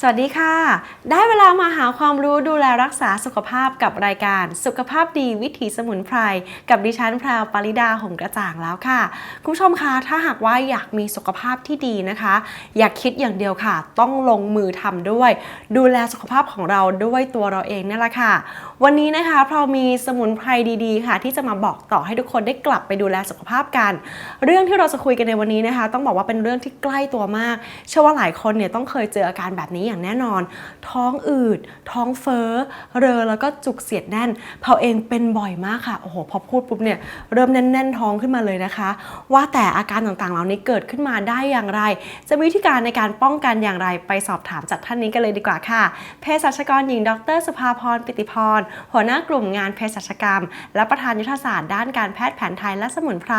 สวัสดีค่ะ ได้เวลามาหาความรู้ดูแลรักษาสุขภาพกับรายการ สุขภาพดีวิถีสมุนไพร กับดิฉันแพรวปริดาหงกระจ่างแล้วค่ะ คุณผู้ชมคะถ้าหากว่าอยากมีสุขภาพที่ดีนะคะ อยากคิดอย่างเดียวค่ะ ต้องลงมือทำด้วย ดูแลสุขภาพของเราด้วยตัวเราเองนั่นแหละค่ะ วันนี้นะคะเรามีสมุนไพรดีๆ ค่ะ ที่จะมาบอกต่อให้ทุกคนได้กลับไปดูแลสุขภาพกัน เรื่องที่เราจะคุยกันในวันนี้นะคะ ต้องบอกว่าเป็นเรื่องที่ใกล้ตัวมาก เชื่อว่าหลายคนเนี่ยต้องเคยเจออาการแบบนี้อย่างแน่นอน ท้องอืด ท้องเฟ้อ เรอแล้วก็จุกเสียดแน่นเผาเองเป็นบ่อยมากค่ะ โอ้โห พอพูดปุ๊บเนี่ยเริ่มแน่น ๆ ท้องขึ้นมาเลยนะคะ ว่าแต่อาการต่างๆ เหล่านี้เกิดขึ้นมาได้อย่างไร จะมีวิธีการในการป้องกันอย่างไรไปสอบถามจากท่านนี้กันเลยดีกว่าค่ะเภสัชกรหญิง ดร สุภาพรปิติพรหัวหน้ากลุ่มงานเภสัชกรรม และประธานยุทธศาสตร์ด้านการแพทย์แผนไทยและสมุนไพร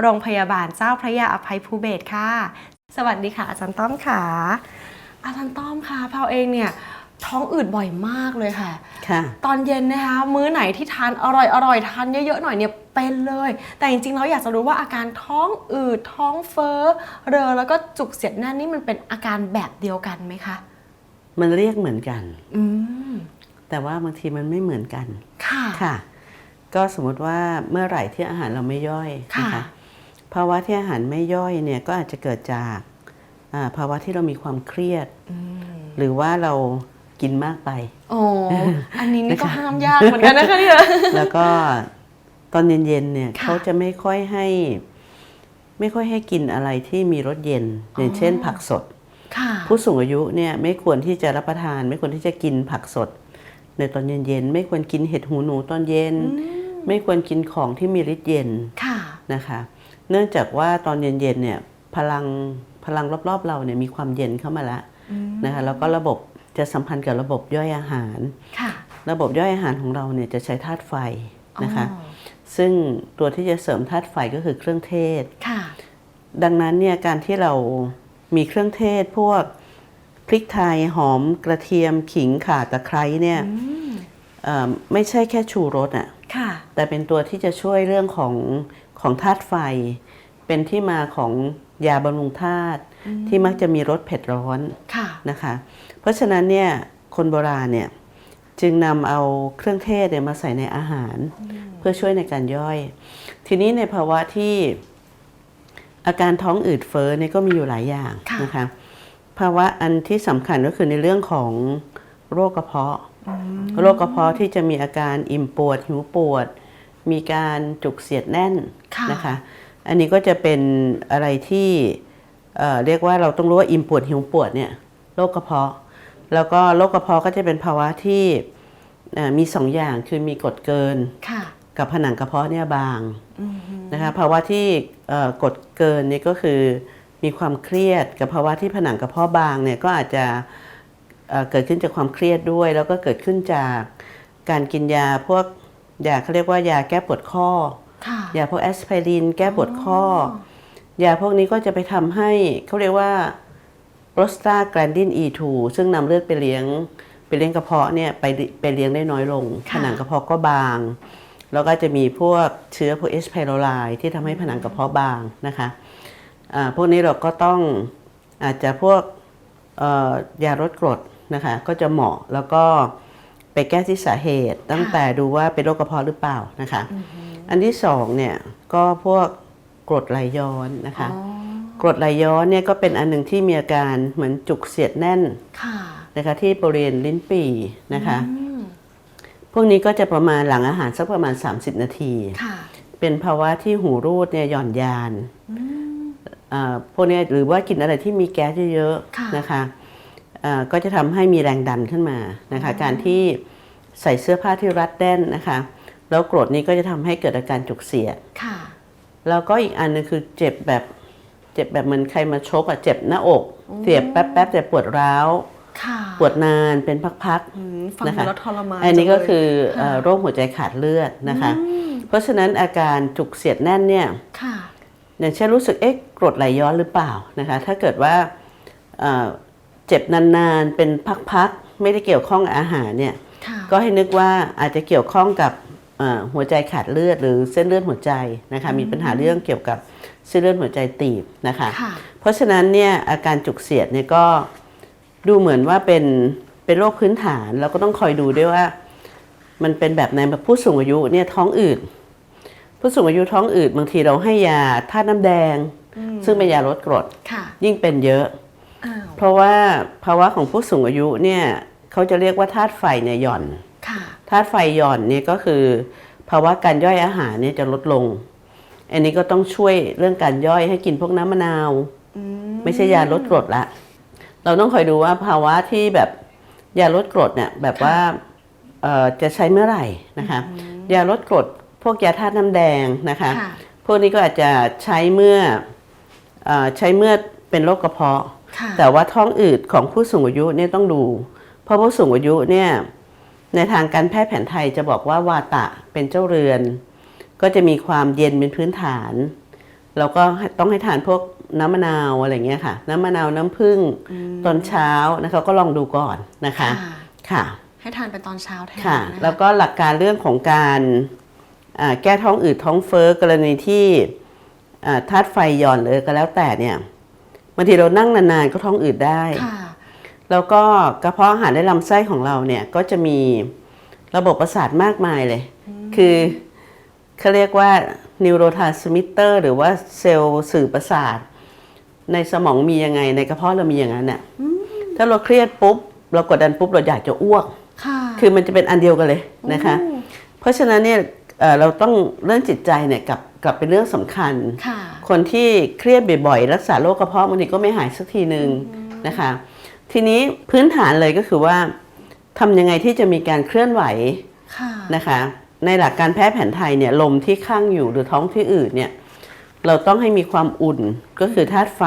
โรงพยาบาลเจ้าพระยาอภัยภูเบศค่ะ สวัสดีค่ะ อาจารย์ต้อมค่ะ อาจารย์ต้อมค่ะเผาเองเนี่ยท้องอืดบ่อยมากเลยค่ะ ค่ะ ตอนเย็นนะคะ มื้อไหนที่ทานอร่อยอร่อยทานเยอะๆหน่อยเนี่ยเป็นเลย แต่จริงๆแล้วอยากจะรู้ว่าอาการท้องอืดท้องเฟ้อเรอแล้วก็จุกเสียดแน่นนี่มันเป็นอาการแบบเดียวกันไหมคะ มันเรียกเหมือนกัน อืมแต่ว่าบางทีมันไม่เหมือนกัน ค่ะ ค่ะ ก็สมมติว่าเมื่อไหร่ที่อาหารเราไม่ย่อยนะค่ะ คะภาวะที่อาหารไม่ย่อยเนี่ยก็อาจจะเกิดจากอ่า ภาวะที่เรามีความเครียดอืมหรือว่าเรากินมากไปโอ้อันนี้นี่ก็นะคะห้ามยากเหมือนกันนะคะเนี่ยแล้วก็ตอนเย็นๆเนี่ยค่ะเขาจะไม่ค่อยให้ ไม่ค่อยให้กินอะไรที่มีรสเย็น อย่างเช่น ผักสดค่ะผู้สูงอายุเนี่ยไม่ควรที่จะรับประทาน ไม่ควรที่จะกินผักสด ในตอนเย็นๆไม่ควรกินเห็ดหูหนูตอนเย็น ไม่ควรกินของที่มีฤทธิ์เย็นค่ะนะคะ เนื่องจากว่าตอนเย็นๆเนี่ยพลัง พลังรอบๆเราเนี่ยมีความเย็นเข้ามาแล้วนะคะแล้วก็ระบบจะสัมพันธ์กับระบบย่อยอาหารค่ะระบบย่อยอาหารของเราเนี่ยจะใช้ธาตุไฟนะคะอ๋อซึ่งตัวที่จะเสริมธาตุไฟก็คือเครื่องเทศค่ะดังนั้นเนี่ยการที่เรามีเครื่องเทศพวกพริกไทยหอมกระเทียมขิงข่าตะไคร้เนี่ยอืมเอ่อไม่ใช่แค่ชูรสอะค่ะแต่เป็นตัวที่จะช่วยเรื่องของของธาตุไฟ เป็นที่มาของ ยาบำรุงธาตุที่มักจะมีรสเผ็ดร้อนค่ะนะคะ เพราะฉะนั้นเนี่ยคนโบราณเนี่ยจึงนำเอาเครื่องเทศเนี่ยมาใส่ในอาหาร เพื่อช่วยในการย่อย ทีนี้ในภาวะที่อาการท้องอืดเฟ้อเนี่ยก็มีอยู่หลายอย่างค่ะนะคะภาวะอันที่สำคัญก็คือในเรื่องของโรคกระเพาะ โรคกระเพาะที่จะมีอาการอิ่มปวดหิวปวด มีการจุกเสียดแน่นค่ะนะคะ อันนี้ก็จะเป็นอะไรที่เอ่อเรียกว่าเราต้องรู้ว่าอิ่มปวดหิวปวดเนี่ยโรคกระเพาะ แล้วก็โรคกระเพาะก็จะเป็นภาวะที่เอ่อมีสองอย่างคือมีกรดเกินค่ะกับผนังกระเพาะเนี่ยบางอืมนะคะภาวะที่เอ่อกดเกินนี่ก็คือมีความเครียดกับภาวะที่ผนังกระเพาะบางเนี่ยก็อาจจะเอ่อเกิดขึ้นจากความเครียดด้วย แล้วก็เกิดขึ้นจากการกินยาพวกยาเขาเรียกว่ายาแก้ปวดข้อค่ะ ยาพวกแอสไพริน แก้ปวดข้อ ยาพวกนี้ก็จะไปทำให้เขาเรียกว่าโรสตาแกลนดิน E2 ซึ่งนำเลือดไปเลี้ยงไปเลี้ยงกระเพาะเนี่ยไปไปเลี้ยงได้น้อยลงค่ะผนังกระเพาะก็บาง แล้วก็จะมีพวกเชื้อพวกเอสไพโรไลที่ทำให้ผนังกระเพาะบางนะคะอ่าพวกนี้เราก็ต้องอาจจะพวกเอ่อยาลดกรดนะคะก็จะเหมาะแล้วก็ไปแก้ที่สาเหตุ ตั้งแต่ดูว่าเป็นโรคกระเพาะหรือเปล่านะคะ อันที่สองเนี่ยก็พวกกรดไหลย้อนนะคะอ๋อกรดไหลย้อนเนี่ยก็เป็นอันหนึ่งที่มีอาการเหมือนจุกเสียดแน่นค่ะนะคะที่บริเวณลิ้นปี่นะคะอืมพวกนี้ก็จะประมาณหลังอาหารสักประมาณ 30 นาทีค่ะเป็นภาวะที่หูรูดเนี่ยหย่อนยานอ่าพวกเนี้ยหรือว่ากินอะไรที่มีแก๊สเยอะค่ะๆนะคะอ่าก็จะทำให้มีแรงดันขึ้นมานะคะ การที่ใส่เสื้อผ้าที่รัดแน่นนะคะ แล้วกรดนี้ก็จะทำให้เกิดอาการจุกเสียดค่ะ แล้วก็อีกอันหนึงคือเจ็บแบบเจ็บแบบเหมือนใครมาชกอะเจ็บหน้าอก เสียบแป๊บๆแต่ปวดร้าวค่ะปวดนานเป็นพักอืมฟังนะดูคะแล้วทรมานๆอันนี้ก็จังเลยคือค่ะเอ่อโรคหัวใจขาดเลือดนะคะ เพราะฉะนั้นอาการจุกเสียดแน่นเนี่ยค่ะอย่างเช่นรู้สึกเอ๊ะกรดไหลย้อนหรือเปล่านะคะ ถ้าเกิดว่าเอ่อเจ็บนานๆเป็นพักๆไม่ได้เกี่ยวข้องกับอาหารเนี่ยค่ะก็ให้นึกว่าอาจจะเกี่ยวข้องกับเอ่อ หัวใจขาดเลือดหรือเส้นเลือดหัวใจนะคะมีปัญหาเรื่องเกี่ยวกับเส้นเลือดหัวใจตีบนะคะค่ะเพราะฉะนั้นเนี่ยอาการจุกเสียดเนี่ยก็ดูเหมือนว่าเป็นเป็นโรคพื้นฐานเราก็ต้องคอยดูด้วยว่า มันเป็นแบบในแบบผู้สูงอายุเนี่ยท้องอืดผู้สูงอายุท้องอืดบางทีเราให้ยาธาตุน้ำแดง ซึ่งเป็นยาลดกรดค่ะยิ่งเป็นเยอะอ้าวเพราะว่าภาวะของผู้สูงอายุเนี่ยเขาจะเรียกว่าธาตุไฟเนี่ยหย่อนค่ะ ธาตุไฟหย่อนเนี่ยก็คือ ภาวะการย่อยอาหารเนี่ยจะลดลง อันนี้ก็ต้องช่วยเรื่องการย่อยให้กินพวกน้ำมะนาวไม่ใช่ยาลดกรดละ เราต้องคอยดูว่าภาวะที่แบบยาลดกรดเนี่ยแบบว่าเอ่อจะใช้เมื่อไหร่นะคะยาลดกรดพวกยาธาตุน้ำแดงนะคะค่ะพวกนี้ก็อาจจะใช้เมื่อเออใช้เมื่อเป็นโรคกระเพาะค่ะแต่ว่าท้องอืดของผู้สูงอายุเนี่ยต้องดู เพราะผู้สูงอายุเนี่ย ในทางการแพทย์แผนไทยจะบอกว่าวาตะเป็นเจ้าเรือน ก็จะมีความเย็นเป็นพื้นฐาน แล้วก็ให้ต้องให้ทานพวกน้ำมะนาวอะไรเงี้ยค่ะ น้ำมะนาวน้ำผึ้งตอนเช้านะคะก็ลองดูก่อนนะคะค่ะค่ะให้ทานเป็นตอนเช้าแทนค่ะนะคะแล้วก็หลักการเรื่องของการอ่าแก้ท้องอืดท้องเฟ้อกรณีที่อ่าธาตุไฟหย่อนเลยก็แล้วแต่เนี่ยบางทีเรานั่งนานๆก็ท้องอืดได้ค่ะ แล้วก็กระเพาะอาหารในลำไส้ของเราเนี่ยก็จะมีระบบประสาทมากมายเลย คือเขาเรียกว่า neurotransmitter หรือว่าเซลล์สื่อประสาท ในสมองมียังไงในกระเพาะเรามีอย่างนั้นน่ะถ้าเราเครียดปุ๊บ เรากดดันปุ๊บเราอยากจะอ้วกค่ะคือมันจะเป็นอันเดียวกันเลยนะคะ เพราะฉะนั้นเนี่ยเอ่อเราต้องเรื่องจิตใจเนี่ยกลับกลับเป็นเรื่องสำคัญค่ะคนที่เครียดบ่อยๆรักษาโรคกระเพาะบางทีก็ไม่หายสักทีหนึ่งนะคะ ทีนี้พื้นฐานเลยก็คือว่าทำยังไงที่จะมีการเคลื่อนไหวค่ะนะคะ ในหลักการแพทย์แผนไทยเนี่ยลมที่ข้างอยู่หรือท้องที่อืดเนี่ยเราต้องให้มีความอุ่นก็คือธาตุไฟ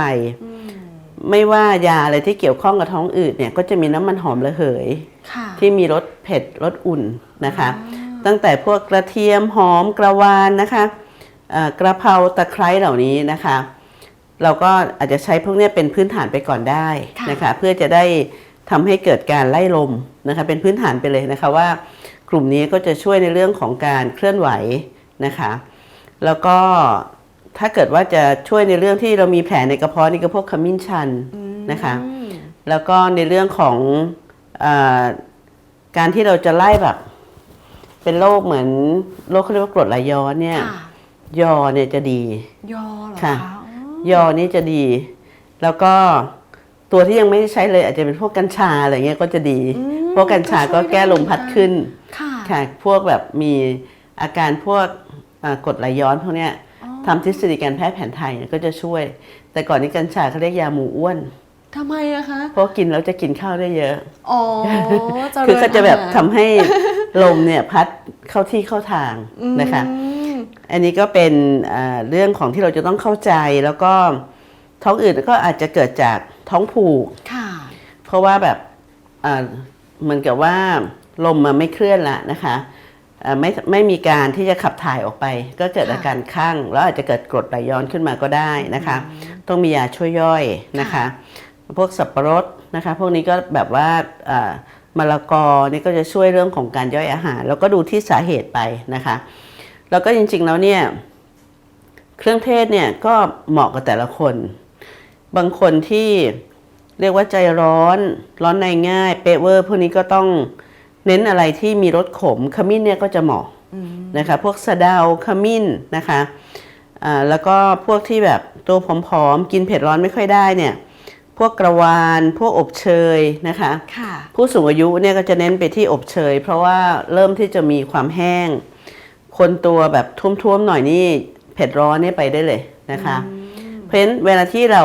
ไม่ว่ายาอะไรที่เกี่ยวข้องกับท้องอืดเนี่ยก็จะมีน้ำมันหอมระเหยค่ะที่มีรสเผ็ดรสอุ่นนะคะ ตั้งแต่พวกกระเทียมหอมกระวานนะคะเอ่อกระเพราตะไคร้เหล่านี้นะคะ เราก็อาจจะใช้พวกเนี้ยเป็นพื้นฐานไปก่อนได้นะคะเพื่อจะได้ทำให้เกิดการไล่ลมนะคะเป็นพื้นฐานไปเลยนะคะว่ากลุ่มนี้ก็จะช่วยในเรื่องของการเคลื่อนไหวนะคะแล้วก็ถ้าเกิดว่าจะช่วยในเรื่องที่เรามีแผลในกระเพาะนี่ก็พวกขมิ้นชันนะคะอืมแล้วก็ในเรื่องของเออการที่เราจะไล่แบบ เป็นโรคเหมือนโรคเขาเรียกว่ากรดไหลย้อนเนี่ยค่ะยอเนี่ยจะดี ยอเหรอค่ะคะอ๋อ ยอนี่จะดี แล้วก็ตัวที่ยังไม่ได้ใช้เลยอาจจะเป็นพวกกัญชาอะไรเงี้ยก็จะดีเพราะกัญชาก็แก้ลมพัดขึ้นค่ะค่ะพวกแบบมีอาการพวกอ่ากรดไหลย้อนพวกเนี้ยทำทฤษฎีการแพทย์แผนไทยเนี่ยก็จะช่วย แต่ก่อนนี้กัญชาเขาเรียกยาหมูอ้วนทำไมอะคะ เพราะกินแล้วจะกินข้าวได้เยอะ อ๋อคือก็จะแบบเริญอาหารทำให้ลมเนี่ยพัดเข้าที่เข้าทางนะคะ อืมอันนี้ก็เป็นอ่าเรื่องของที่เราจะต้องเข้าใจแล้วก็ท้องอืดก็อาจจะเกิดจากท้องผูกค่ะเพราะว่าแบบอ่าเหมือนกับว่าลมมันไม่เคลื่อนละนะคะอ่าไม่ไม่มีการที่จะขับถ่ายออกไป ก็เกิดค่ะอาการข้างแล้วอาจจะเกิดกรดไหลย้อนขึ้นมาก็ได้นะคะ ต้องมียาช่วยย่อยนะคะ พวกสับปะรดนะคะ พวกนี้ก็แบบว่าอ่ามะละกอนี่ก็จะช่วยเรื่องของการย่อยอาหาร แล้วก็ดูที่สาเหตุไปนะคะ แล้วก็จริงๆแล้วเนี่ยเครื่องเทศเนี่ยก็เหมาะกับแต่ละคน บางคนที่เรียกว่าใจร้อน ร้อนในง่ายเปะเวอร์พวกนี้ก็ต้องเน้นอะไรที่มีรสขมขมิ้นเนี่ยก็จะเหมาะนะคะพวกสะเดาขมิ้นนะคะอ่าแล้วก็พวกที่แบบตัวผอมๆกินเผ็ดร้อนไม่ค่อยได้เนี่ยพวกกระวาน พวกอบเชยนะคะค่ะผู้สูงอายุเนี่ยก็จะเน้นไปที่อบเชย เพราะว่าเริ่มที่จะมีความแห้ง คนตัวแบบท่วมๆหน่อยนี่เผ็ดร้อนเนี่ยไปได้เลยนะคะ เพราะฉะนั้นเวลาที่เรา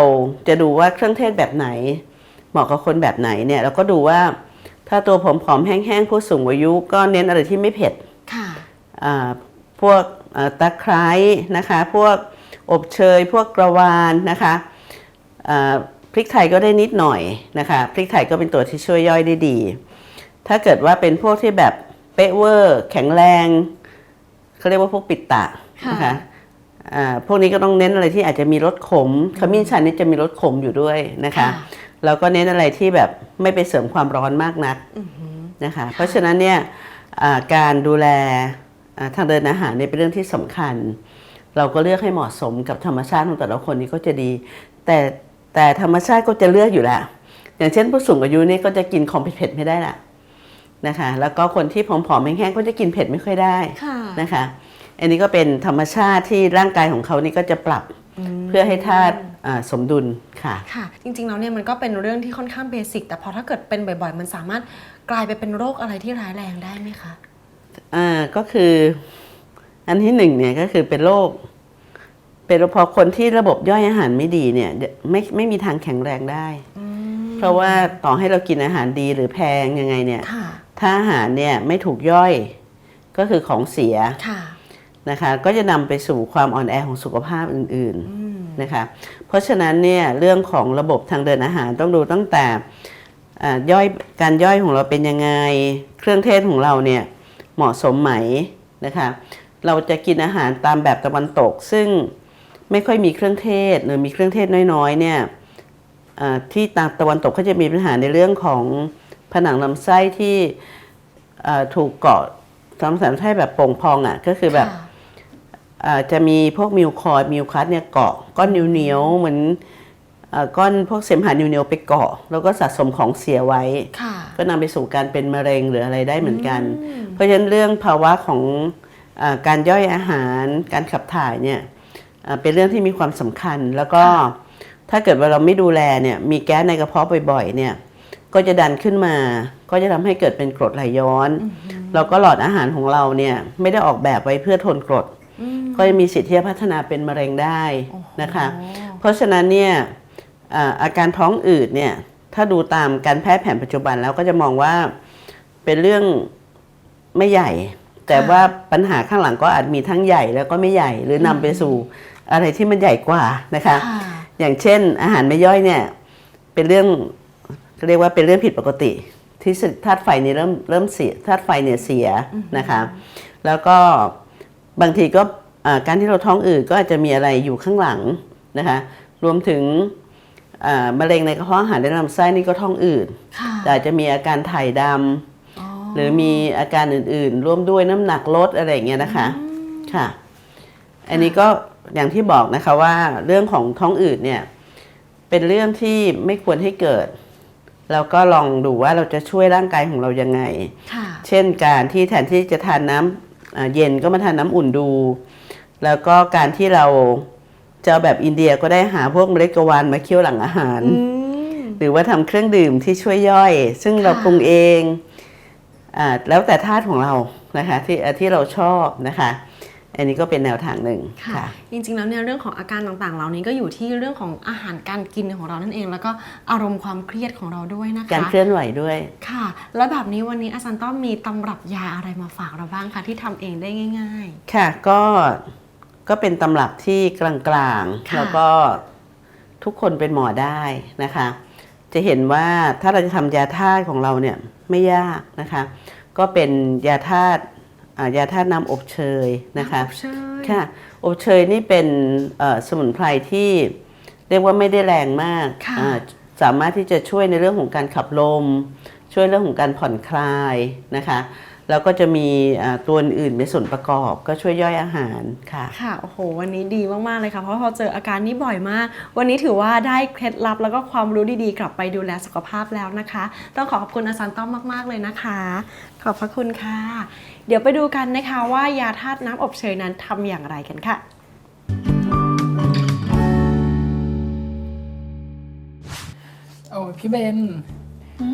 จะดูว่าเครื่องเทศแบบไหน เหมาะกับคนแบบไหนเนี่ยเราก็ดูว่าถ้าตัวผอมๆแห้งๆผู้สูงอายุก็เน้นอะไรที่ไม่เผ็ดค่ะอ่าพวกอ่าตะไคร้นะคะ พวกอบเชย พวกกระวานนะคะอ่าพริกไทยก็ได้นิดหน่อยนะคะพริกไทยก็เป็นตัวที่ช่วยย่อยได้ดี ถ้าเกิดว่าเป็นพวกที่แบบเป๊ะเวอร์ แข็งแรง เขาเรียกว่าพวกปิดตะนะคะอ่าพวกนี้ก็ต้องเน้นอะไรที่อาจจะมีรสขมขมิ้นชันนี่จะมีรสขมอยู่ด้วยนะคะแล้วก็เน้นอะไรที่แบบไม่ไปเสริมความร้อนมากนักนะคะ เพราะฉะนั้นเนี่ยอ่าการดูแลอ่าทางเดินอาหารเนี่ยเป็นเรื่องที่สำคัญ เราก็เลือกให้เหมาะสมกับธรรมชาติของแต่ละคนนี่ก็จะดี แต่แต่ธรรมชาติก็จะเลือกอยู่แล้วอย่างเช่นผู้สูงอายุนี่ก็จะกินของเผ็ดๆไม่ได้ละ นะคะแล้วก็คนที่ผอมๆแห้งๆก็จะกินเผ็ดไม่ค่อยได้ค่ะนะคะ อันนี้ก็เป็นธรรมชาติที่ร่างกายของเขานี่ก็จะปรับเพื่อให้ธาตุอ่าสมดุลค่ะ ค่ะ จริงๆแล้วเนี่ยมันก็เป็นเรื่องที่ค่อนข้างเบสิกแต่พอถ้าเกิดเป็นบ่อยๆ มันสามารถกลายไปเป็นโรคอะไรที่ร้ายแรงได้ไหมคะอ่าก็คืออันที่หนึ่งเนี่ยก็คือเป็นโรคเป็นพอคนที่ระบบย่อยอาหารไม่ดีเนี่ยไม่ไม่มีทางแข็งแรงได้ เพราะว่าต่อให้เรากินอาหารดีหรือแพงยังไงเนี่ยค่ะ ถ้าอาหารเนี่ยไม่ถูกย่อยก็คือของเสียค่ะนะคะก็จะนำไปสู่ความอ่อนแอของสุขภาพอื่นๆนะคะเพราะฉะนั้นเนี่ยเรื่องของระบบทางเดินอาหารต้องดูตั้งแต่อ่าย่อยการย่อยของเราเป็นยังไง เครื่องเทศของเราเนี่ยเหมาะสมไหมนะคะเราจะกินอาหารตามแบบตะวันตก ซึ่งไม่ค่อยมีเครื่องเทศหรือมีเครื่องเทศน้อยๆเนี่ยอ่าที่ตางตะวันตกเขาจะมีปัญหาในเรื่องของ ผนังลำไส้ที่อ่าถูกเกาะทำสารไส้แบบโป่งพองอะก็คือแบบค่ะอ่าจะมีพวกมิวคอยด์มิวคัสเนี่ยเกาะก้อนเหนียวๆเหมือนอาก้อนพวกเสมหะเหนียวๆไปเกาะ แล้วก็สะสมของเสียไว้ค่ะก็นำไปสู่การเป็นมะเร็งหรืออะไรได้เหมือนกัน เพราะฉะนั้นเรื่องภาวะของอาการย่อยอาหาร การขับถ่ายเนี่ยอ่าเป็นเรื่องที่มีความสำคัญแล้วก็ถ้าเกิดว่าเราไม่ดูแลเนี่ยมีแก๊สในกระเพาะบ่อยๆเนี่ย ก็จะดันขึ้นมา ก็จะทำให้เกิดเป็นกรดไหลย้อน แล้วก็หลอดอาหารของเราเนี่ยไม่ได้ออกแบบไว้เพื่อทนกรด ก็จะมีสิทธิ์ที่จะพัฒนาเป็นมะเร็งได้นะคะ เพราะฉะนั้นเนี่ยอ่าอาการท้องอืดเนี่ยถ้าดูตามการแพทย์แผนปัจจุบันแล้วก็จะมองว่าเป็นเรื่องไม่ใหญ่ แต่ว่าปัญหาข้างหลังก็อาจมีทั้งใหญ่แล้วก็ไม่ใหญ่หรือนำไปสู่อะไรที่มันใหญ่กว่านะคะค่ะอย่างเช่นอาหารไม่ย่อยเนี่ยเป็นเรื่อง เรียกว่าเป็นเรื่องผิดปกติ ที่ธาตุไฟเนี่ยเริ่มเริ่มเสียธาตุไฟเนี่ยเสียนะคะแล้วก็บางทีก็อ่าการที่เราท้องอืดก็อาจจะมีอะไรอยู่ข้างหลังนะคะรวมถึงอ่ามะเร็งในกระเพาะอาหารในลำไส้นี่ก็ท้องอืดค่ะแต่อาจจะมีอาการถ่ายดำอ๋อหรือมีอาการอื่นๆ ร่วมด้วยน้ำหนักลดอะไรอย่างเงี้ยนะคะค่ะ อันนี้ก็อย่างที่บอกนะคะว่าเรื่องของท้องอืดเนี่ยเป็นเรื่องที่ไม่ควรให้เกิด แล้วก็ลองดูว่าเราจะช่วยร่างกายของเรายังไงค่ะเช่นการที่แทนที่จะทานน้ำอ่าเย็นก็มาทานน้ำอุ่นดู แล้วก็การที่เราจะเอาแบบอินเดียก็ได้หาพวกเมล็ดกวานมาเคี่ยวหลังอาหาร หรือว่าทำเครื่องดื่มที่ช่วยย่อย ซึ่งเราค่ะปรุงเองอาแล้วแต่ธาตุของเรานะคะที่อ่าที่เราชอบนะคะ อันนี้ก็เป็นแนวทางหนึ่งค่ะค่ะ จริงๆแล้วเนี่ยเรื่องของอาการต่างๆ เหล่านี้ก็อยู่ที่เรื่องของอาหารการกินของเรานั่นเอง แล้วก็อารมณ์ความเครียดของเราด้วยนะคะ การเคลื่อนไหวด้วยค่ะ แล้วแบบนี้วันนี้อาจารย์ต้อมมีตำรับยาอะไรมาฝากเราบ้างคะที่ทำเองได้ง่ายค่ะก็ก็เป็นตำรับที่กลางค่ะๆแล้วก็ทุกคนเป็นหมอได้นะคะ จะเห็นว่าถ้าเราจะทำยาธาตุของเราเนี่ยไม่ยากนะคะ ก็เป็นยาธาตุอ่า ยาธาตุน้ำอบเชยๆนะคะำอบเชยค่ะอบเชยนี่เป็นเอ่อสมุนไพรที่เรียกว่าไม่ได้แรงมากค่ะอ่าสามารถที่จะช่วยในเรื่องของการขับลม ช่วยเรื่องของการผ่อนคลายนะคะแล้วก็จะมีอ่าตัวอื่นๆเป็นส่วนประกอบก็ช่วยย่อยอาหารค่ะค่ะโอ้โห วันนี้ดีมากๆเลยค่ะ เพราะพอเจออาการนี้บ่อยมาก วันนี้ถือว่าได้เคล็ดลับแล้วก็ความรู้ดีๆ กลับไปดูแลสุขภาพแล้วนะคะ ต้องขอขอบคุณอาจารย์ต้อมมากๆเลยนะคะ ขอบพระคุณค่ะ เดี๋ยวไปดูกันนะคะว่ายาธาตุน้ำอบเชยนั้นทำอย่างไรกันค่ะโอ้ยพี่เบน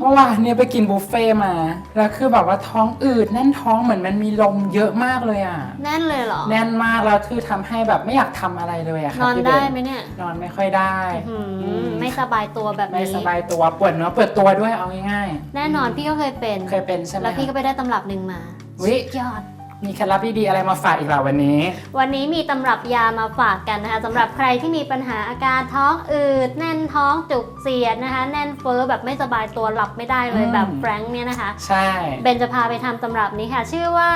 เมื่อวานเนี่ยไปกินบุฟเฟ่ต์มา แล้วคือแบบว่าท้องอืดแน่นท้องเหมือนมันมีลมเยอะมากเลยอะ แน่นเลยเหรอ แน่นมากแล้วคือทำให้แบบไม่อยากทำอะไรเลยอะครันบอนพี่เบได้นไหมเนี่ย นอนไม่ค่อยได้หืมอืมไม่สบายตัวแบบไม่นี้ สบายตัวปวดเนื้อปวดตัวด้วยเอาง่ายแน่นอนพี่ก็เคยเป็น ๆเคยเป็นใช่ไหมแล้วพี่ก็ไปได้ตำรับหนึ่งมา วิยอด มีเคล็ดลับดีๆอะไรมาฝากอีกเหรอวันนี้ วันนี้มีตำรับยามาฝากกันนะคะสำหรับใครที่มีปัญหาอาการท้องอืด แน่นท้องจุกเสียดนะคะ แน่นเฟ้อแบบไม่สบายตัวหลับไม่ได้เลยอืม แบบแฟรงค์เนี่ยนะคะ ใช่ เบนจะพาไปทำตำรับนี้ค่ะ ชื่อว่า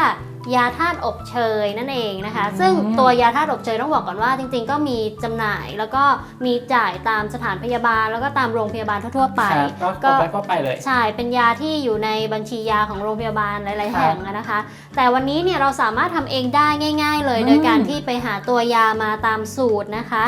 ยาธาตุอบเชยนั่นเองนะคะอืมซึ่งตัวยาธาตุอบเชยต้องบอกก่อนว่าจริงๆ ก็มีจำหน่ายแล้วก็มีจ่ายตามสถานพยาบาล แล้วก็ตามโรงพยาบาลทั่วๆไปครับก็กดไปก็ไปเลยใช่เป็นยาที่อยู่ในบัญชียาของโรงพยาบาลหลายๆครับแห่งอะนะคะ แต่วันนี้เนี่ยเราสามารถทำเองได้ง่าย ๆ เลยอืมโดยการที่ไปหาตัวยามาตามสูตรนะคะค่ะ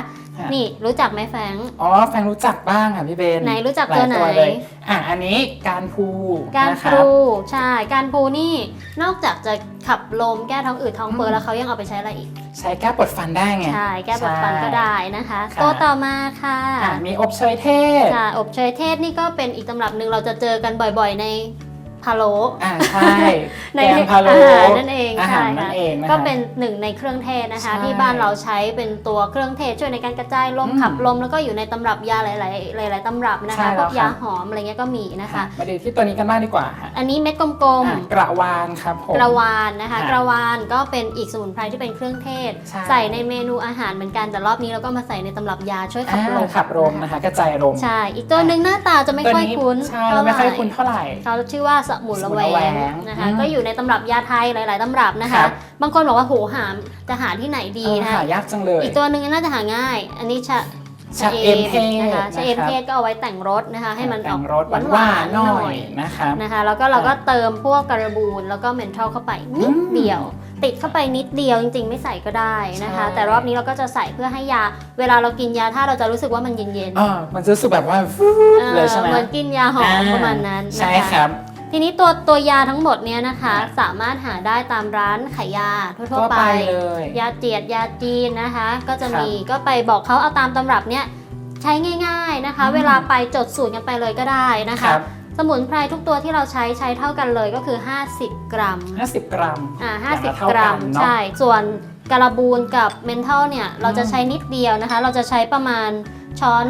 นี่รู้จักไหมแฟรงค์อ๋อแฟนรู้จักบ้างค่ะพี่เบนไหนรู้จักลายตัวไหนเลยอะอันนี้การพูการนะพครับลูใช่การพลูนี่นอกจากจะขับลมแก้ท้องอืดท้องเฟ้อือมแล้วเขายังเอาไปใช้อะไรอีก ใช้แก้ปวดฟันได้ไงใช่แก้ปวดฟันใช่ก็ได้นะคะค่ะตัวต่อมาค่ะอะมีอบเชยเทศค่ะอบเชยเทศนี่ก็เป็นอีกตำรับหนึ่งเราจะเจอกันบ่อยๆใน พะโล้อ่าใช่ในแกงพะโล้อาหารนั่นเองอาหาใช่รนั่ค่ะนเองนะคะก็เป็นหนึ่งในเครื่องเทศนะคะใช่ที่บ้านเราใช้เป็นตัวเครื่องเทศช่วยในการกระจายลมอืมขับลมแล้วก็อยู่ในตำรับยาหลายๆหลาย ๆตำรับนะใช่คะแล้พววกค่ะยาหอมอะไรเงี้ยก็มีนะคะมาดูที่ตัวนี้กันบ้างดีกว่าค่ะอันนี้เม็ดกลมอะกระวานครับผมๆกระวานนะคะค่ะกระวานก็เป็นอีกสมุนไพรที่เป็นเครื่องเทศใช่ใส่ในเมนูอาหารเหมือนกันแต่รอบนี้เราก็มาใส่ในตำรับยาช่วยขับลอ่ามขับลมนะคะ กระจายลมใช่อีกตัวหนึ่งหน้าตาจะไม่ตัวค่อยนี้คุ้นใช่เราไม่ค่อยคุ้นเท่าไหร่เขาชื่อว่าสมุนละแวสมุนละแวงงนะคะอืมก็อยู่ในตำรับยาไทยหลาย ๆตำรับนะครัคะ บ บางคนบอกว่าโหหามจะหาที่ไหนดีเออนะคะหายากจังเลย อีกตัวหนึ่งน่าจะหาง่าย อันนี้ชะชะเอมเทศนะคะนะชะเอมครับเทศก็เอาไว้แต่งรสนะคะให้มันอแต่อกงรสหวานหวานๆหน่อยนะครับ นะคะแล้วก็เราก็เติมพวกการบูนแล้วก็เมนทอลเข้าไปนิดอืมเดียว ติดเข้าไปนิดเดียวจริง ๆ ไม่ใส่ก็ได้นะคะ ใช่ แต่รอบนี้เราก็จะใส่เพื่อให้ยา เวลาเรากินยาถ้าเราจะรู้สึกว่ามันเย็นอ่ามันจะรู้สึกแบบว่าฟูๆดเลยใช่ไหม เหมือนกินยาหอมประมาณนั้นนะคะใช่ครับ ทีนี้ตัวตัวยาทั้งหมดเนี้ยนะคะ สามารถหาได้ตามร้านขายยาทั่ก็วๆไปไปเลยยาเจียดยาจีนนะคะ ก็จะมีก็ไปบอกเขาเอาตามตำรับเนี้ยใช้ง่ายๆนะคะอืมเวลาไปจดสูตรกันไปเลยก็ได้นะคคะรับสมุนไพรทุกตัวที่เราใช้ใช้เท่ากันเลยก็คือ 50 กรัม 50 กรัมอ่าอย่างละเท่า50 กรัมกันเนอะใช่ส่วนการบูนกับเมนทัลเนี่ยเราจะใช้นิดเดียวนะคะ เราจะใช้ประมาณช้อน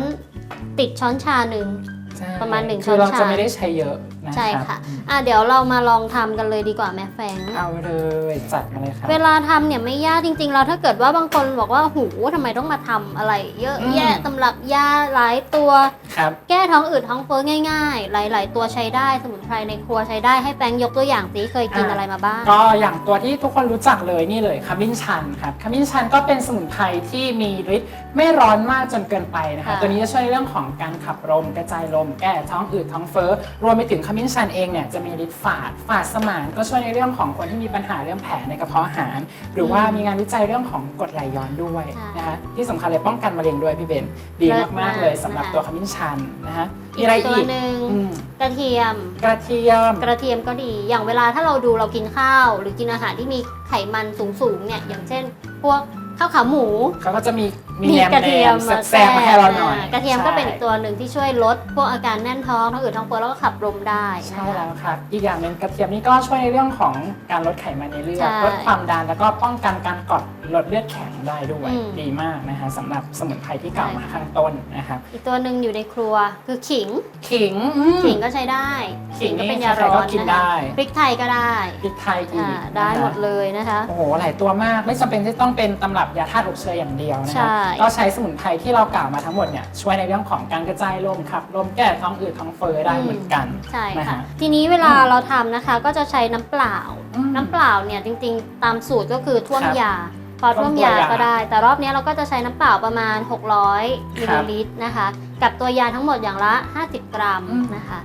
ติดช้อนชาหนึ่ง ใช่ประมาณหนึ่งคือเราช้อนชาจะไม่ได้ใช้เยอะนะใช่รับค่ะอะเดี๋ยวเรามาลองทำกันเลยดีกว่าแม่แฟงเอาเลยจัดมาเลยครับเวลาทำเนี่ยไม่ยากจริงๆ เราถ้าเกิดว่าบางคนบอกว่าหูทำไมต้องมาทำอะไร เยอะอืมแยะตำรับยาหลายตัว ครับ แก้ท้องอืดท้องเฟ้อง่ายๆ หลาย ๆ ตัวใช้ได้สมุนไพรในครัวใช้ได้ให้แป้งยกตัวอย่างสิเคยกินอะ อะไรมาบ้าง ก็อย่างตัวที่ทุกคนรู้จักเลยนี่เลยขมิ้นชันครับขมิ้นชันก็เป็นสมุนไพรที่มีฤทธิ์ไม่ร้อนมากจนเกินไปนะคะค่ะ ตัวนี้จะช่วยในเรื่องของการขับลมกระจายลมแก้ท้องอืดท้องเฟ้อรวมไปถึงขมิ้นชันเองเนี่ยจะมีฤทธิ์ฝาดฝาดสมานก็ช่วยในเรื่องของคนที่มีปัญหาเรื่องแผลในกระเพาะอาหาร หรือว่ามีงานวิจัยเรื่องของกรดไหลย้อนด้วยค่ะนะคะที่สำคัญเลยป้องกันมะเร็งด้วยพี่เบนดีเลิศมากๆเลยมากสำหรับนะคะตัวขมิ้นชันนะคะมีอีอะไรกตัวอีกหนึ่งอืมกระเทียม กระเทียม กระเทียมก็ดี อย่างเวลาถ้าเราดูเรากินข้าว หรือกินอาหารที่มีไขมันสูงๆเนี่ยอย่างเช่น พวก ข้าวขาหมูเขาก็จะมีมีมีแนมกระเทียมแนมแซ่บๆมาให้เราหน่อยกระเทียมก็เป็นอีกใช่ตัวหนึ่งที่ช่วยลดพวกอาการแน่นท้องท้องอืดท้องเฟ้อแล้วก็ขับลมได้ใช่นะคะแล้วครับอีกอย่างหนึ่งกระเทียมนี่ก็ช่วยในเรื่องของการลดไขมันในเลือใช่ดลดความดันแล้วก็ป้องกันการกด ลดเลือดแข็งได้ด้วยอืม ดีมากนะคะสำหรับสมุนไพรที่กล่าวมาข้างต้นนะครับอีกตัวหนึ่งอยู่ในครัวคือขิง ขิงอืม ขิงก็ใช้ได้ขิงก็เป็นนี่ยาใครร้ๆก็อนกินนะคะได้พริกไทยก็ได้พริกไทยอีกอ่าได้นะคะหมดเลยนะคะ โอ้โหหลายตัวมากไม่จำเป็นที่ต้องเป็นตำรับยาธาตุอบเชยอย่างเดียวนะใช่ คะก็ใช้สมุนไพรที่เรากล่าวมาทั้งหมดเนี่ยช่วยในเรื่องของการกระจายลมขับลมแก้ท้องอืดท้องเฟ้อได้เหมือนกัน ใช่นะค่ะ คะทีนี้เวลาเราทำนะคะก็จะใช้น้ำเปล่า อืม น้ำเปล่าเนี่ยจริงๆ ตามสูตรก็คือท่วมครับ ยา พอท่วมท่วมตัวยายาก็ได้ แต่รอบนี้เราก็จะใช้น้ำเปล่าประมาณ 600มิลครัลิบลิตรนะคะ กับตัวยาทั้งหมดอย่างละ 50 กรัมอืมนะคะ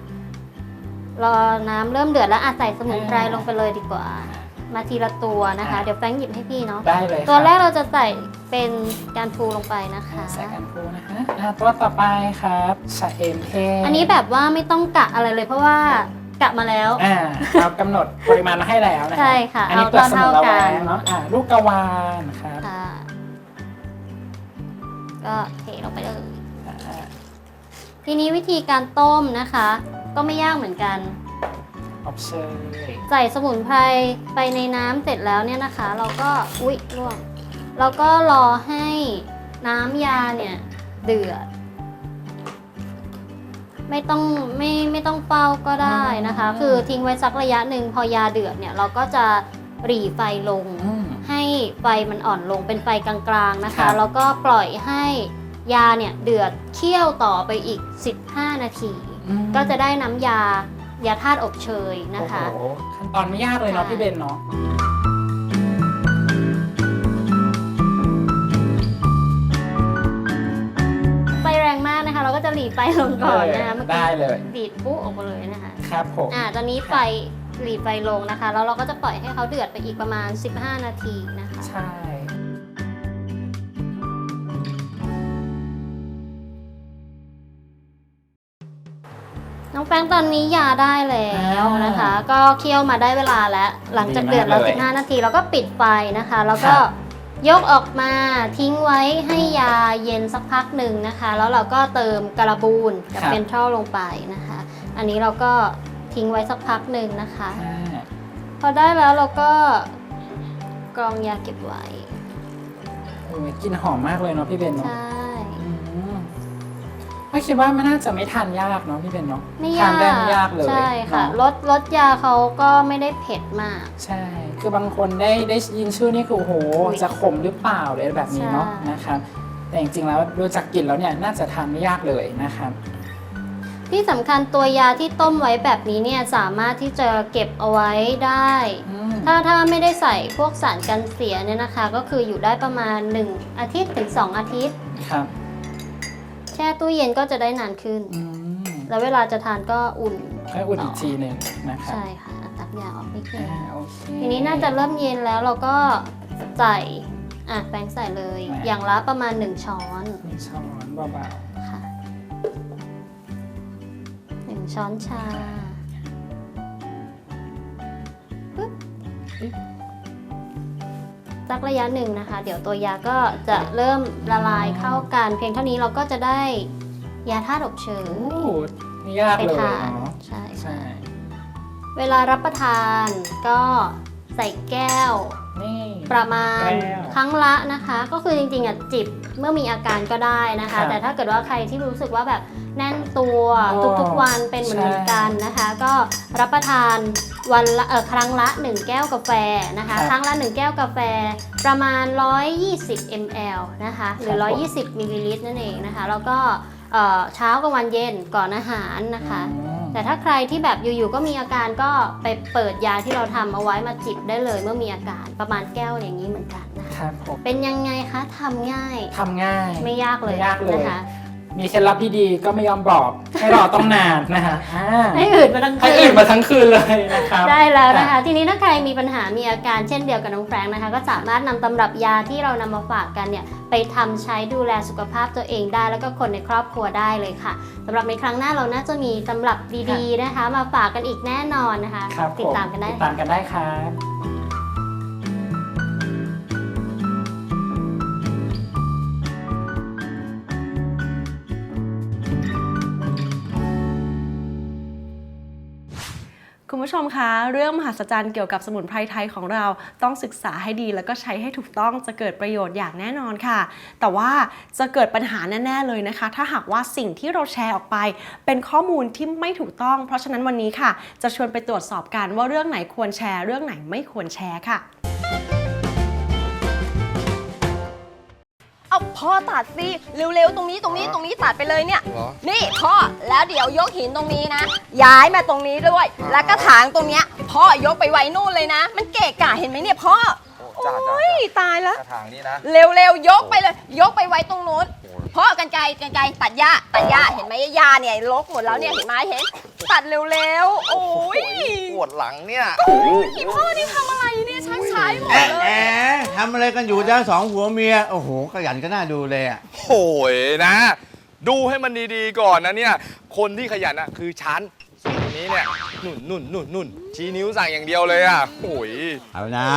รอน้ำเริ่มเดือดแล้วอาใส่สมุนไพรอ่าลงไปเลยดีกว่า มาทีละตัวนะคะอ่าเดี๋ยวแฟรงค์หยิบให้พี่เนาะได้เลยตัวคบแรกเราจะใส่เป็นการพูลงไปนะคะใส่กันพูนะคะอะตัวต่อไปครับชาเอมเทศอันนี้แบบว่าไม่ต้องกะอะไรเลยเพราะว่า กะมาแล้ว อ่าเรากำหนดปริมาณมาให้แล้วนะคะใช่ค่ะอันนี้เอาตัวสมุนเท่าละๆกัแวนงเนาะอ่าลูกกระวานครับค่ะก็เทลงไปเลยอ่าทีนี้วิธีการต้มนะคะ ก็ไม่ยากเหมือนกัน อบเชยใส่สมุนไพรไปในน้ำเสร็จแล้วเนี่ยนะคะ เราก็อุ๊ยร่วงเราก็รอให้น้ำยาเนี่ยเดือด ไม่ต้องไม่ไม่ต้องเฝ้าก็ได้นะคะ คือทิ้งไว้สักระยะหนึ่งพอยาเดือดเนี่ยเราก็จะหรี่ไฟลง อืม ให้ไฟมันอ่อนลงเป็นไฟกลางๆนะครัคะบ แล้วก็ปล่อยให้ยาเนี่ยเดือดเคี่ยวต่อไปอีก 15 นาที อืมก็จะได้น้ำยายาธาตุอบเชยนะคะ โอ้โหขั้นตอนไม่ยากเลยเนาะใช่พี่เบนเนาะ ไฟลงก่อนนะคะเมื่อกี้ได้เลย ดีดปุ๊ออกมาเลยนะคะครับผมอ่าตอนนี้ไฟหลีไฟลงนะคะ แล้วเราก็จะปล่อยให้เขาเดือดไปอีกประมาณ 15 นาทีนะคะ ใช่น้องแป้งตอนนี้ยาได้แล้วนะคะ ก็เคี่ยวมาได้เวลาแล้ว หลังจากเดือดแล้ว 15 นาทีเราก็ปิดไฟนะคะ แล้วก็ ยกออกมาทิ้งไว้ให้ยาเย็นสักพักหนึ่งนะคะ แล้วเราก็เติมการะบูนกับเป็นทรอลลงไปนะคะ อันนี้เราก็ทิ้งไว้สักพักหนึ่งนะคะ อ่าพอได้แล้วเราก็กรองยาเก็บไว้ โอ้ยกลินหอมมากเลยเนาะพี่เบนเนาะใช่อืม ไม่คิดว่ามันน่าจะไม่ทานยากเนาะพี่เบนเนาะไม่ทยานกได้ไม่ยากเลยใช่ค่ะเนอรสรสยาเขาก็ไม่ได้เผ็ดมาก ใช่ คือบางคนได้ได้ยินชื่อนี่คือโอ้โหอุ๊ยจะขมหรือเปล่าเลยแบบนี้เนาะใช่ นะครับแต่จริงๆแล้วดูจากกลิ่นแล้วเนี่ยน่าจะทานไม่ยากเลยนะครับ ที่สำคัญตัวยาที่ต้มไว้แบบนี้เนี่ยสามารถที่จะเก็บเอาไว้ได้ อืม ถ้าถ้าไม่ได้ใส่พวกสารกันเสียเนี่ยนะคะ ก็คืออยู่ได้ประมาณ 1 อาทิตย์ถึง 2 อาทิตย์ ครับ แช่ตู้เย็นก็จะได้นานขึ้น อืมแล้วเวลาจะทานก็อุ่นให้อุ่นอีกทีหนึ่งนะครับใช่ค่ะตักยาออกนิดนึอ่างโอเค ทีนี้น่าจะเริ่มเย็นแล้วเราก็ใส่อะแป้งใส่เลยอย่างละประมาณ 1 ช้อนหนึ่งช้อนเบาค่ะหนึ่งช้อนชาปึ๊บ สักระยะหนึ่งนะคะ เดี๋ยวตัวยาก็จะเริ่มละลายเข้ากัน เพียงเท่านี้เราก็จะได้ยาธาตุอบเชๆยโอ้ไม่ยากไปเลยทานเนาะใช่ใช่เวลารับประทานก็ใส่แก้วนี่ ประมาณแก้วครั้งละนะคะ ก็คือจริงๆอะจิบเมื่อมีอาการก็ได้นะครัคะบแต่ถ้าเกิดว่าใครที่รู้สึกว่าแบบแน่นตัวอ๋อทุกๆวันเป็นเหมือนใช่เหมือนกันนะคะ ก็รับประทานวันละเออครั้งละ 1 แก้วกาแฟนะคะ ครั้งละ 1 แก้วกาแฟประมาณ 120 ml นะคะ หรือ 120มิลลิลิตรนั่นเองนะคะ แล้วก็ เอ่อเช้ากับวันเย็นก่อนอาหารนะคะอืมแต่ถ้าใครที่แบบอยู่ๆก็มีอาการก็ไปเปิดยาที่เราทำเอาไว้มาจิบได้เลยเมื่อมีอาการประมาณแก้วอย่างนี้เหมือนกันนะคะ ครับผมเป็นยังไงคะทำง่าย ทำง่าย ไม่ยากเลยไม่ยากเลย นะคะ มีเคล็ดลับดีๆก็ไม่ยอมบอก ให้รอต้องนานนะคะอ่าให้อื่นมาทั้งให้คือื่นนมาทั้งคืนเลยนะครับได้แล้วนะคะ ทีนี้ถ้าใครมีปัญหามีอาการเช่นเดียวกับน้องแฟรงค์นะคะ ก็สามารถนำตำรับยาที่เรานำมาฝากกันเนี่ยไปทำใช้ดูแลสุขภาพตัวเองได้ แล้วก็คนในครอบครัวได้เลยค่ะสำหรับในครั้งหน้าเราน่าจะมีตำรับดีๆนะคะ มาฝากกันอีกแน่นอนนะคะ ครับติดตามกันได้ติดตามกันได้ครับ ผู้ชมคะ เรื่องมหัศจรรย์เกี่ยวกับสมุนไพรไทยของเราต้องศึกษาให้ดีแล้วก็ใช้ให้ถูกต้องจะเกิดประโยชน์อย่างแน่นอนค่ะ แต่ว่าจะเกิดปัญหาแน่ๆเลยนะคะ ถ้าหากว่าสิ่งที่เราแชร์ออกไป เป็นข้อมูลที่ไม่ถูกต้อง เพราะฉะนั้นวันนี้ค่ะ จะชวนไปตรวจสอบกันว่าเรื่องไหนควรแชร์ เรื่องไหนไม่ควรแชร์ค่ะ เอาพ่อตัดสิเร็วๆตรงนี้ตรงนี้ตรงนี้ตัดไปเลยเนี่ย เหรอ นี่พ่อแล้วเดี๋ยวยกหินตรงนี้นะ ย้ายมาตรงนี้ด้วยอ่าแล้วก็ถางตรงเนี้ยพ่อยกไปไว้นู่นเลยนะ มันเกะกะเห็นไหมเนี่ยพ่อโอ้จ้าจ้าโอ้ยตายแล้ว กระถางนี้นะ เร็วๆยกไปเลย ยกไปไว้ตรงนู้นพ่อกันไกรกันไกรตัดหญ้าตัดหญ้าเห็นไหมหญ้าเนี่ยรกหมดแล้วเนี่ยเห็นไหมเห็น ตัดเร็วๆโอ้ยปวดหลังเนี่ยอีพ่อนี่ทำอะไรเนี่ยช้าช้าหมดแอะเลย แอะทำอะไรกันอยู่จ้าสองผัวเมีย โอ้โหขยันก็น่าดูเลยอะ โอ้ยนะ ดูให้มันดีๆก่อนนะเนี่ย คนที่ขยันอะคือฉันส่วนคนนี้เนี่ยนุ่นนุ่นนุ่นนุ่นชี้นิ้วสั่งอย่างเดียวเลยอะโอ้ยเอานะ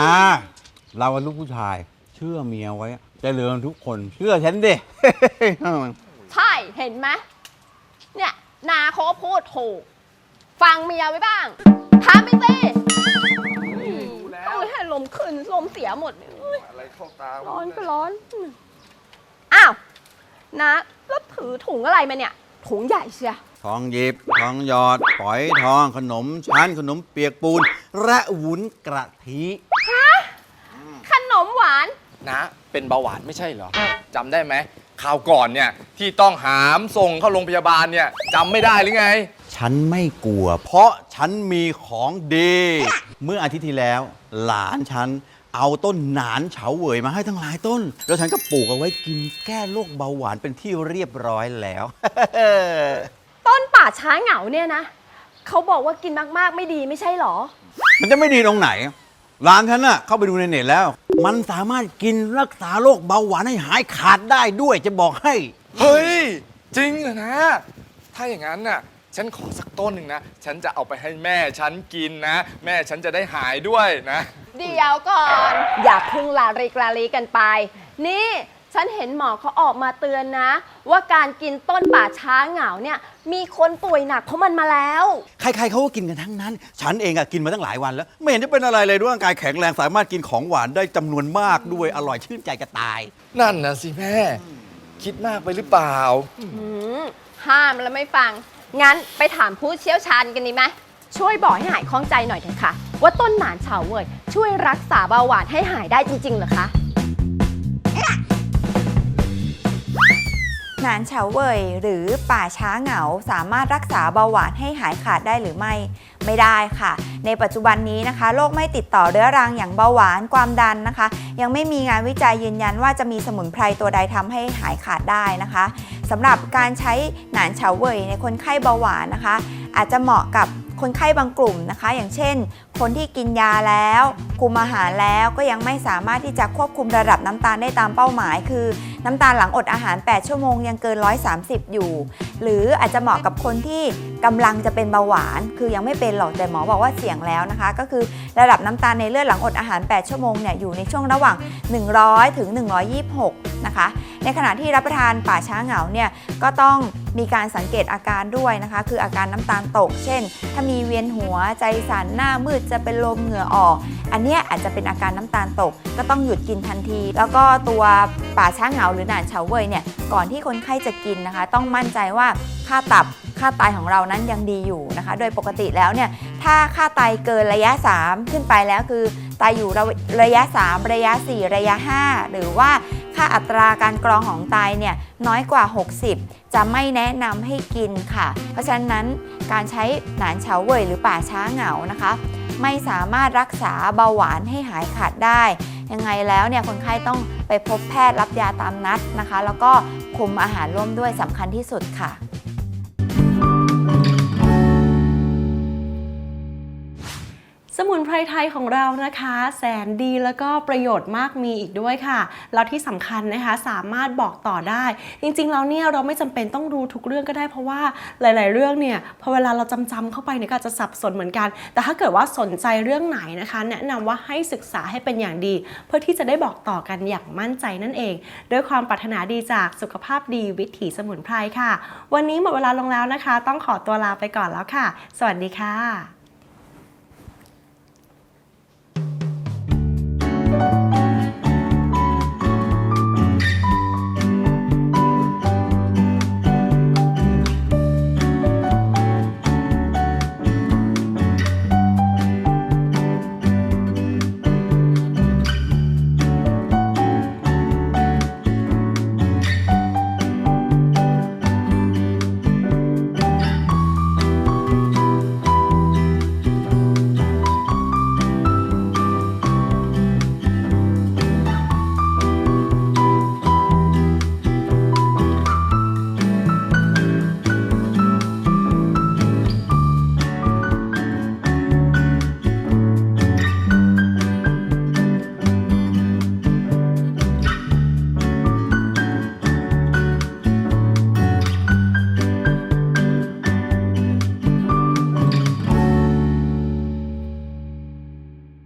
เราเป็นลูกผู้ชาย เชื่อเมียไว้เจะเรืองทุกคนเชื่อฉันดิ ใช่ เห็นไหมเนี่ย นาเขาก็พูดถูก ฟังเมียไว้บ้างทำไปสิ เอาให้ลมขึ้นลมเสียหมดเลยเอ้ยอะไรเข้าตาร้อนก็ร้อน อ้าว นะ แล้วถือถุงอะไรมาเนี่ย ถุงใหญ่เชียทองหยิบ ทองหยอดฝอยทอง ขนมชั้น ขนมเปียกปูน และวุ้นกระทิ ขนมหวาน นะเป็นเบาหวานไม่ใช่เหรอจำได้ไหมคราวก่อนเนี่ยที่ต้องหามส่งเข้าโรงพยาบาลเนี่ยจำไม่ได้หรือไง ฉันไม่กลัว เพราะฉันมีของดี เมื่ออาทิตย์ที่แล้ว หลานฉันเอาต้นหนานเฉาเหวยมาให้ทั้งหลายต้น แล้วฉันก็ปลูกเอาไว้กินแก้โรคเบาหวานเป็นที่เรียบร้อยแล้ว ต้นป่าช้าเหงาเนี่ยนะ เขาบอกว่ากินมากๆไม่ดีไม่ใช่หรอ มันจะไม่ดีตรงไหน ร้านฉันน่ะเข้าไปดูในเน็ตแล้ว มันสามารถกินรักษาโรคเบาหวานให้หายขาดได้ด้วยจะบอกให้ เฮ้ย จริงเหรอนะ ถ้าอย่างนั้นน่ะ ฉันขอสักต้นหนึ่งนะ ฉันจะเอาไปให้แม่ฉันกินนะ แม่ฉันจะได้หายด้วยนะ เดี๋ยวก่อน อย่าเพึ่งลาริกลาลีกันไป นี่ฉันเห็นหมอเขาออกมาเตือนนะ ว่าการกินต้นป่าช้าเหงาเนี่ย มีคนป่วยหนักเพราะมันมาแล้ว ใครๆเขาก็กินกันทั้งนั้น ฉันเองอะกินมาตั้งหลายวันแล้ว ไม่เห็นจะเป็นอะไรเลยด้วยร่างกายแข็งแรงสามารถกินของหวานได้จำนวนมากด้วยอร่อยชื่นใจจะตาย นั่นนะสิแม่ คิดมากไปหรือเปล่า หืมห้ามแล้วไม่ฟัง งั้นไปถามผู้เชี่ยวชาญกันดีไหมช่วยบอกให้หายคล่องใจหน่อยเถอะค่ะ ว่าต้นหนานเฉาเว่ยช่วยรักษาเบาหวานให้หายได้จริงๆเหรอคะ หนานเฉาเว่ยหรือป่าช้าเหงาสามารถรักษาเบาหวานให้หายขาดได้หรือไม่ ไม่ได้ค่ะ ในปัจจุบันนี้นะคะโรคไม่ติดต่อเรื้อรังอย่างเบาหวานความดันนะคะ ยังไม่มีงานวิจัยยืนยันว่าจะมีสมุนไพรตัวใดทำให้หายขาดได้นะคะสำหรับการใช้หนานเฉาเว่ยในคนไข้เบาหวานนะคะ อาจจะเหมาะกับคนไข้บางกลุ่มนะคะ อย่างเช่น คนที่กินยาแล้ว คุมอาหารแล้วก็ยังไม่สามารถที่จะควบคุมระดับน้ำตาลได้ตามเป้าหมาย คือ น้ำตาลหลังอดอาหาร 8 ชั่วโมงยังเกิน 130 อยู่ หรืออาจจะเหมาะกับคนที่กำลังจะเป็นเบาหวาน คือยังไม่เป็นหรอกแต่หมอบอกว่าเสี่ยงแล้วนะคะ ก็คือระดับน้ำตาลในเลือดหลังอดอาหาร 8 ชั่วโมงเนี่ยอยู่ในช่วงระหว่าง 100 ถึง 126 นะคะ ในขณะที่รับประทานป่าช้าเหงาเนี่ยก็ต้องมีการสังเกตอาการด้วยนะคะ คืออาการน้ำตาลตก เช่น ถ้ามีเวียนหัวใจสั่นหน้ามืดจะเป็นลมเหงื่อออก อันนี้อาจจะเป็นอาการน้ำตาลตก ก็ต้องหยุดกินทันที แล้วก็ตัวป่าช้าเหงาหรือหนานเฉาเว่ยเนี่ยก่อนที่คนไข้จะกินนะคะ ต้องมั่นใจว่าค่าตับค่าไตของเรานั้นยังดีอยู่นะคะ โดยปกติแล้วเนี่ยถ้าค่าไตเกินระยะ 3 ขึ้นไปแล้วคือไตอยู่ระระยะ 3 ระยะ 4 ระยะ 5 หรือว่าค่าอัตราการกรองของไตเนี่ยน้อยกว่า 60 จะไม่แนะนำให้กินค่ะ เพราะฉะนั้นการใช้หนานเฉาเว่ยหรือป่าช้าเหงานะคะ ไม่สามารถรักษาเบาหวานให้หายขาดได้ ยังไงแล้วเนี่ยคนไข้ต้องไปพบแพทย์รับยาตามนัดนะคะ แล้วก็คุมอาหารร่วมด้วยสำคัญที่สุดค่ะ สมุนไพรไทยของเรานะคะ แสนดีแล้วก็ประโยชน์มากมีอีกด้วยค่ะ แล้วที่สำคัญนะคะสามารถบอกต่อได้ จริงๆแล้วเนี่ยเราไม่จำเป็นต้องรู้ทุกเรื่องก็ได้ เพราะว่าหลาย ๆ เรื่องเนี่ยพอเวลาเราจำจำๆเข้าไปเนี่ยก็จจะสับสนเหมือนกัน แต่ถ้าเกิดว่าสนใจเรื่องไหนนะคะ แนะนำว่าให้ศึกษาให้เป็นอย่างดี เพื่อที่จะได้บอกต่อกันอย่างมั่นใจนั่นเอง ด้วยความปรารถนาดีจากสุขภาพดีวิถีสมุนไพรค่ะ วันนี้หมดเวลาลงแล้วนะคะ ต้องขอตัวลาไปก่อนแล้วค่ะ สวัสดีค่ะ